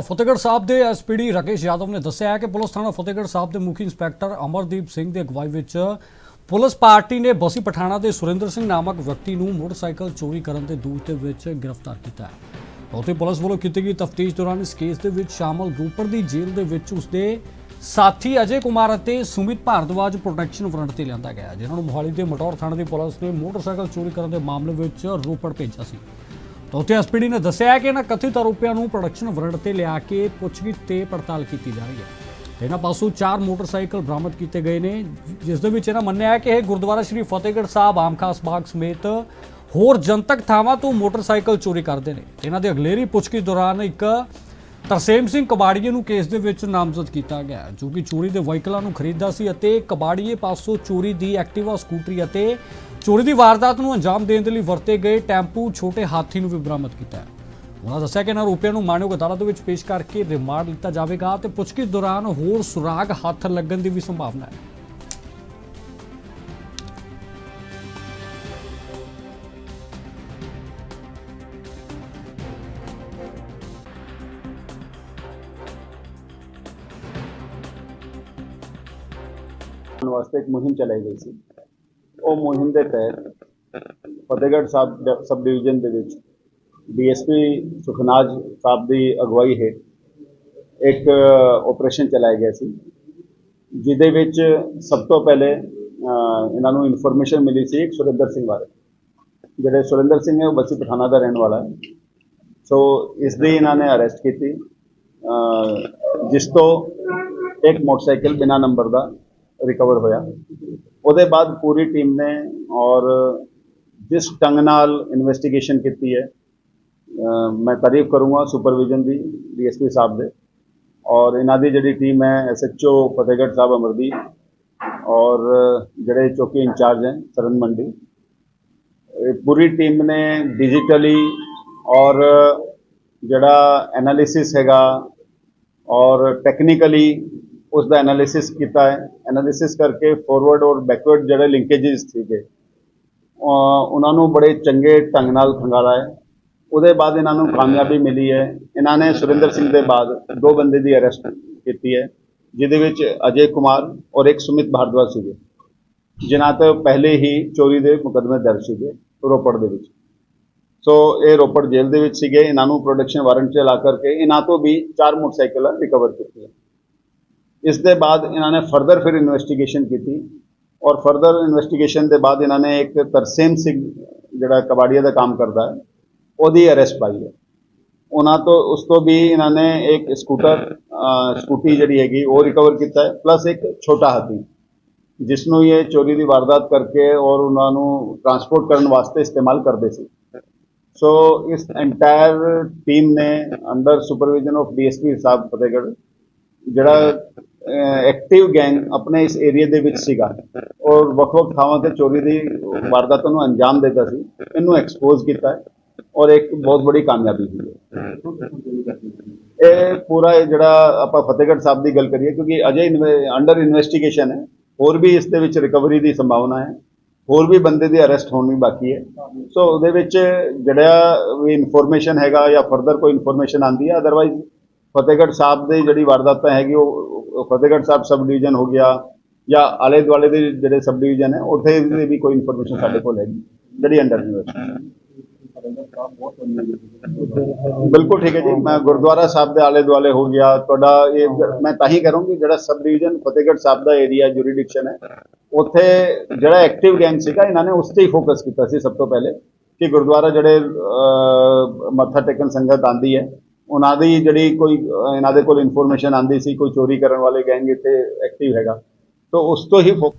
ਫਤਿਹਗੜ੍ਹ ਸਾਹਿਬ ਦੇ ਐਸਪੀਡੀ ਰਾਕੇਸ਼ ਯਾਦਵ ਨੇ ਦੱਸਿਆ ਹੈ ਕਿ ਪੁਲਿਸ ਥਾਣਾ ਫਤਿਹਗੜ੍ਹ ਸਾਹਿਬ ਦੇ ਮੁਖੀ ਇੰਸਪੈਕਟਰ ਅਮਰਦੀਪ ਸਿੰਘ ਦੀ ਅਗਵਾਈ ਵਿੱਚ ਪੁਲਿਸ ਪਾਰਟੀ ਨੇ ਬਸੀ ਪਠਾਣਾ ਦੇ ਸੁਰਿੰਦਰ ਸਿੰਘ ਨਾਮਕ ਵਿਅਕਤੀ ਨੂੰ ਮੋਟਰਸਾਈਕਲ ਚੋਰੀ ਕਰਨ ਦੇ ਦੋਸ਼ ਦੇ ਵਿੱਚ ਗ੍ਰਿਫਤਾਰ ਕੀਤਾ ਹੈ। ਉੱਥੇ ਪੁਲਿਸ ਵੱਲੋਂ ਕੀਤੀ ਗਈ ਤਫਤੀਸ਼ ਦੌਰਾਨ ਇਸ ਕੇਸ ਦੇ ਵਿੱਚ ਸ਼ਾਮਲ ਰੂਪਰ ਦੀ ਜੇਲ੍ਹ ਦੇ ਵਿੱਚ ਉਸਦੇ ਸਾਥੀ ਅਜੇ ਕੁਮਾਰ ਅਤੇ ਸੁਮਿਤ ਭਾਰਦਵਾਜ ਪ੍ਰੋਟੈਕਸ਼ਨ ਵਾਰੰਟ ਤੇ ਲਿਆਂਦਾ ਗਿਆ ਜਿਨ੍ਹਾਂ ਨੂੰ ਮੋਹਾਲੀ ਦੇ ਮਟੌਰ ਥਾਣੇ ਦੀ ਪੁਲਿਸ ਨੇ ਮੋਟਰਸਾਈਕਲ ਚੋਰੀ ਕਰਨ ਦੇ ਮਾਮਲੇ ਵਿੱਚ ਰੋਪੜ ਭੇਜਿਆ ਸੀ। ਉੱਥੇ ਐਸਪੀਡੀ ਨੇ ਦੱਸਿਆ ਕਿ ਇਹਨਾਂ ਕਥਿਤ ਆਰੋਪੀਆਂ ਨੂੰ ਪ੍ਰੋਡਕਸ਼ਨ ਵਾਰੰਟ ਤੇ ਲਿਆ ਕੇ ਪੁੱਛਗਿੱਛ ਤੇ ਪੜਤਾਲ ਕੀਤੀ ਜਾ ਰਹੀ ਹੈ। ਇਹਨਾਂ ਪਾਸੋਂ ਚਾਰ ਮੋਟਰਸਾਈਕਲ ਬਰਾਮਦ ਕੀਤੇ ਗਏ ਨੇ, ਜਿਸ ਦੇ ਵਿੱਚ ਇਹਨਾਂ ਮੰਨਿਆ ਹੈ ਕਿ ਇਹ ਗੁਰਦੁਆਰਾ ਸ਼੍ਰੀ ਫਤਿਹਗੜ੍ਹ ਸਾਹਿਬ, ਆਮ ਖਾਸ ਬਾਗ ਸਮੇਤ ਹੋਰ ਜਨਤਕ ਥਾਵਾਂ ਤੋਂ ਮੋਟਰਸਾਈਕਲ ਚੋਰੀ ਕਰਦੇ ਨੇ। ਇਹਨਾਂ ਦੇ ਅਗਲੇਰੀ ਪੁੱਛਗਿੱਛ ਦੌਰਾਨ ਇੱਕ ਤਰਸੇਮ ਸਿੰਘ ਕਬਾੜੀਏ ਨੂੰ ਕੇਸ ਦੇ ਵਿੱਚ ਨਾਮਜ਼ਦ ਕੀਤਾ ਗਿਆ, ਜੋ ਕਿ ਚੋਰੀ ਦੇ ਵਹੀਕਲਾਂ ਨੂੰ ਖਰੀਦਦਾ ਸੀ ਅਤੇ ਕਬਾੜੀਏ ਪਾਸੋਂ ਚੋਰੀ ਦੀ ਐਕਟਿਵਾ, ਸਕੂਟਰੀ ਅਤੇ ਚੋਰੀ ਦੀ ਵਾਰਦਾਤ ਨੂੰ ਅੰਜਾਮ ਦੇਣ ਦੇ ਲਈ ਵਰਤੇ ਗਏ ਟੈਂਪੂ ਛੋਟੇ ਹਾਥੀ ਨੂੰ ਵੀ ਬਰਾਮਦ ਕੀਤਾ ਹੈ। ਉਹਨਾਂ ਦੱਸਿਆ ਕਿ ਇਹਨਾਂ ਰੁਪਿਆਂ ਨੂੰ ਮਾਨਯੋਗ ਅਦਾਲਤ ਵਿੱਚ ਪੇਸ਼ ਕਰਕੇ ਰਿਮਾਂਡ ਲਿੱਤਾ ਜਾਵੇਗਾ ਤੇ ਪੁੱਛਗਿੱਛ ਦੌਰਾਨ ਹੋਰ ਸੁਰਾਗ ਹੱਥ ਲੱਗਣ ਦੀ ਵੀ ਸੰਭਾਵਨਾ ਹੈ। ਕਰਨ ਵਾਸਤੇ ਇੱਕ ਮੁਹਿੰਮ ਚਲਾਈ ਗਈ ਸੀ। ਉਹ ਮੁਹਿੰਮ ਦੇ ਤਹਿਤ ਫਤਿਹਗੜ੍ਹ ਸਾਹਿਬ ਡ- ਸਬ ਡਿਵੀਜ਼ਨ ਦੇ ਵਿੱਚ ਡੀਐਸਪੀ ਸੁਖਨਾਜ ਸਾਹਿਬ ਦੀ ਅਗਵਾਈ ਹੇਠ ਇੱਕ ਆਪਰੇਸ਼ਨ ਚਲਾਇਆ ਗਿਆ ਸੀ, ਜਿਹਦੇ ਵਿੱਚ ਸਭ ਤੋਂ ਪਹਿਲੇ ਇਹਨਾਂ ਨੂੰ ਇਨਫੋਰਮੇਸ਼ਨ ਮਿਲੀ ਸੀ ਇੱਕ ਸੁਰਿੰਦਰ ਸਿੰਘ ਬਾਰੇ। ਜਿਹੜੇ ਸੁਰਿੰਦਰ ਸਿੰਘ ਹੈ ਉਹ ਬੱਸੀ ਪਠਾਣਾ ਦਾ ਰਹਿਣ ਵਾਲਾ ਹੈ। ਸੋ ਇਸ ਦੀ ਇਹਨਾਂ ਨੇ ਅਰੈਸਟ ਕੀਤੀ ਜਿਸ ਤੋਂ ਇੱਕ ਮੋਟਰਸਾਈਕਲ ਬਿਨਾ ਨੰਬਰ ਦਾ ਰਿਕਵਰ ਹੋਇਆ। ਉਹਦੇ ਬਾਅਦ ਪੂਰੀ ਟੀਮ ਨੇ ਔਰ ਜਿਸ ਢੰਗ ਨਾਲ ਇਨਵੈਸਟੀਗੇਸ਼ਨ ਕੀਤੀ ਹੈ ਮੈਂ ਤਾਰੀਫ ਕਰੂੰਗਾ ਸੁਪਰਵਿਜ਼ਨ ਦੀ ਡੀਐਸਪੀ ਸਾਹਿਬ ਦੇ ਔਰ ਇਹਨਾਂ ਦੀ ਜਿਹੜੀ ਟੀਮ ਹੈ ਐਸਐਚਓ ਫਤਿਹਗੜ੍ਹ ਸਾਹਿਬ ਅਮਰਦੀਪ ਔਰ ਜਿਹੜੇ ਚੌਕੀ ਇੰਚਾਰਜ ਹੈ ਸਰਨ ਮੰਡੀ ਪੂਰੀ ਟੀਮ ਨੇ ਡਿਜੀਟਲੀ ਔਰ ਜਿਹੜਾ ਐਨਾਲਿਸਿਸ ਹੈਗਾ ਔਰ ਟੈਕਨੀਕਲੀ ਉਸ ਦਾ ਐਨਾਲਿਸਿਸ ਕੀਤਾ ਹੈ। ਐਨਾਲਿਸਿਸ ਕਰਕੇ ਫਾਰਵਰਡ ਔਰ ਬੈਕਵਰਡ ਜਿਹੜੇ ਲਿੰਕੇजेस ਸੀਗੇ ਉਹਨਾਂ ਨੂੰ ਬੜੇ ਚੰਗੇ ਢੰਗ ਨਾਲ ਖੰਗਾਲਾ ਹੈ। ਉਹਦੇ ਬਾਅਦ ਇਹਨਾਂ ਨੂੰ ਕਾਮਯਾਬੀ ਮਿਲੀ ਹੈ। ਇਹਨਾਂ ਨੇ ਸੁਰਿੰਦਰ ਸਿੰਘ ਦੇ ਬਾਅਦ ਦੋ ਬੰਦੇ ਦੀ ਅਰੈਸਟ ਕੀਤੀ ਹੈ, ਜਿਹਦੇ ਵਿੱਚ ਅਜੇ ਕੁਮਾਰ ਔਰ ਇੱਕ ਸੁਮਿਤ ਭਾਰਦਵਾਜ ਸੀਗੇ, ਜਿਨ੍ਹਾਂ ਤੋਂ ਪਹਿਲੇ ਹੀ ਚੋਰੀ ਦੇ ਮੁਕੱਦਮੇ ਦਰਜ ਸੀਗੇ ਰੋਪੜ ਦੇ ਵਿੱਚ। ਸੋ ਇਹ ਰੋਪੜ ਜੇਲ੍ਹ ਦੇ ਵਿੱਚ ਸੀਗੇ। ਇਹਨਾਂ ਨੂੰ ਪ੍ਰੋਡਕਸ਼ਨ ਵਾਰੰਟ ਚਲਾ ਕਰਕੇ ਇਹਨਾਂ ਤੋਂ ਵੀ ਚਾਰ ਮੋਟਰਸਾਈਕਲ ਰਿਕਵਰ ਕੀਤੇ ਇਸ ਦੇ ਬਾਅਦ ਇਹਨਾਂ ਨੇ ਫਰਦਰ ਫਿਰ ਇਨਵੈਸਟੀਗੇਸ਼ਨ ਕੀਤੀ ਔਰ ਫਰਦਰ ਇਨਵੈਸਟੀਗੇਸ਼ਨ ਦੇ ਬਾਅਦ ਇਹਨਾਂ ਨੇ ਇੱਕ ਤਰਸੇਮ ਸਿੰਘ ਜਿਹੜਾ ਕਬਾੜੀਆ ਦਾ ਕੰਮ ਕਰਦਾ ਹੈ, ਉਹਦੀ ਅਰੈਸਟ ਪਾਈ ਹੈ। ਉਹਨਾਂ ਤੋਂ, ਉਸ ਤੋਂ ਵੀ ਇਹਨਾਂ ਨੇ ਇੱਕ ਸਕੂਟਰ ਸਕੂਟੀ ਜਿਹੜੀ ਹੈਗੀ ਉਹ ਰਿਕਵਰ ਕੀਤਾ ਹੈ ਪਲੱਸ ਇੱਕ ਛੋਟਾ ਹਾਥੀ ਜਿਸ ਨੂੰ ਇਹ ਚੋਰੀ ਦੀ ਵਾਰਦਾਤ ਕਰਕੇ ਔਰ ਉਹਨਾਂ ਨੂੰ ਟਰਾਂਸਪੋਰਟ ਕਰਨ ਵਾਸਤੇ ਇਸਤੇਮਾਲ ਕਰਦੇ ਸੀ। ਸੋ ਇਸ ਐਂਟਾਇਰ ਟੀਮ ਨੇ under supervision of DSP sahib Fatehgarh, ਜਿਹੜਾ ਐਕਟਿਵ ਗੈਂਗ ਆਪਣੇ ਇਸ ਏਰੀਆ ਦੇ ਵਿੱਚ ਸੀਗਾ। ਔਰ ਵੱਖ-ਵੱਖ ਥਾਵਾਂ ਤੇ ਚੋਰੀ ਦੀ ਵਾਰਦਾਤਾਂ ਨੂੰ ਅੰਜਾਮ ਦਿੰਦਾ ਸੀ। ਇਹਨੂੰ ਐਕਸਪੋਜ਼ ਕੀਤਾ ਔਰ ਇੱਕ ਬਹੁਤ ਬੜੀ ਕਾਮਯਾਬੀ ਹੋਈ ਇਹ ਪੂਰਾ ਜਿਹੜਾ ਆਪਾਂ ਫਤਿਹਗੜ੍ਹ ਸਾਹਿਬ ਦੀ ਗੱਲ ਕਰੀਏ, ਕਿਉਂਕਿ ਅਜੇ ਅੰਡਰ ਇਨਵੈਸਟੀਗੇਸ਼ਨ ਹੈ। ਹੋਰ ਵੀ ਇਸ ਦੇ ਵਿੱਚ ਰਿਕਵਰੀ ਦੀ ਸੰਭਾਵਨਾ ਹੈ। ਹੋਰ ਵੀ ਬੰਦੇ ਦੀ ਅਰੈਸਟ ਹੋਣੀ ਬਾਕੀ ਹੈ। ਸੋ ਉਹਦੇ ਵਿੱਚ ਜਿਹੜਾ ਵੀ ਇਨਫੋਰਮੇਸ਼ਨ ਹੈਗਾ ਜਾਂ ਫਰਦਰ ਕੋਈ ਇਨਫੋਰਮੇਸ਼ਨ ਆਂਦੀ ਹੈ ਅਦਰਵਾਈਜ਼ ਫਤਿਹਗੜ੍ਹ ਸਾਹਿਬ ਦੀ ਜਿਹੜੀ ਵਾਰਦਾਤਾਂ ਹੈਗੀ, ਉਹ ਫਤਿਹਗੜ੍ਹ ਸਾਹਿਬ ਸਬ ਡਿਵੀਜ਼ਨ ਹੋ ਗਿਆ ਜਾਂ ਆਲੇ ਦੁਆਲੇ ਦੇ ਜਿਹੜੇ ਸਬ ਡਿਵੀਜ਼ਨ ਹੈ, ਉੱਥੇ ਦੀ ਵੀ ਕੋਈ ਇਨਫੋਰਮੇਸ਼ਨ ਸਾਡੇ ਕੋਲ ਹੈਗੀ, ਜਿਹੜੀ ਅੰਡਰ ਇਨਵੈਸਟੀਗੇਸ਼ਨ ਬਿਲਕੁਲ ਠੀਕ ਹੈ ਜੀ, ਮੈਂ ਗੁਰਦੁਆਰਾ ਸਾਹਿਬ ਦੇ ਆਲੇ ਦੁਆਲੇ ਹੋ ਗਿਆ, ਤੁਹਾਡਾ ਇਹ ਮੈਂ ਤਾਂ ਹੀ ਕਰੂੰਗੀ ਜਿਹੜਾ ਸਬ ਡਿਵੀਜ਼ਨ ਫਤਿਹਗੜ੍ਹ ਸਾਹਿਬ ਦਾ ਏਰੀਆ ਜੁਰੀਡਿਕਸ਼ਨ ਹੈ, ਉੱਥੇ ਜਿਹੜਾ ਐਕਟਿਵ ਗੈਂਗ ਸੀਗਾ, ਇਹਨਾਂ ਨੇ ਉਸ ਤੇ ਹੀ ਫੋਕਸ ਕੀਤਾ ਸੀ ਸਭ ਤੋਂ ਪਹਿਲੇ ਕਿ ਗੁਰਦੁਆਰਾ ਜਿਹੜੇ ਮੱਥਾ ਟੇਕਣ ਸੰਗਤ ਆਂਦੀ ਹੈ ਉਹਨਾਂ ਦੀ ਜਿਹੜੀ ਕੋਈ ਇਹਨਾਂ ਦੇ ਕੋਲ ਇਨਫੋਰਮੇਸ਼ਨ ਆਂਦੀ ਸੀ, ਕੋਈ ਚੋਰੀ ਕਰਨ ਵਾਲੇ ਗੈਂਗ ਇੱਥੇ ਐਕਟਿਵ ਹੈਗਾ। ਤਾਂ ਉਸ ਤੋਂ ਹੀ ਫੋ-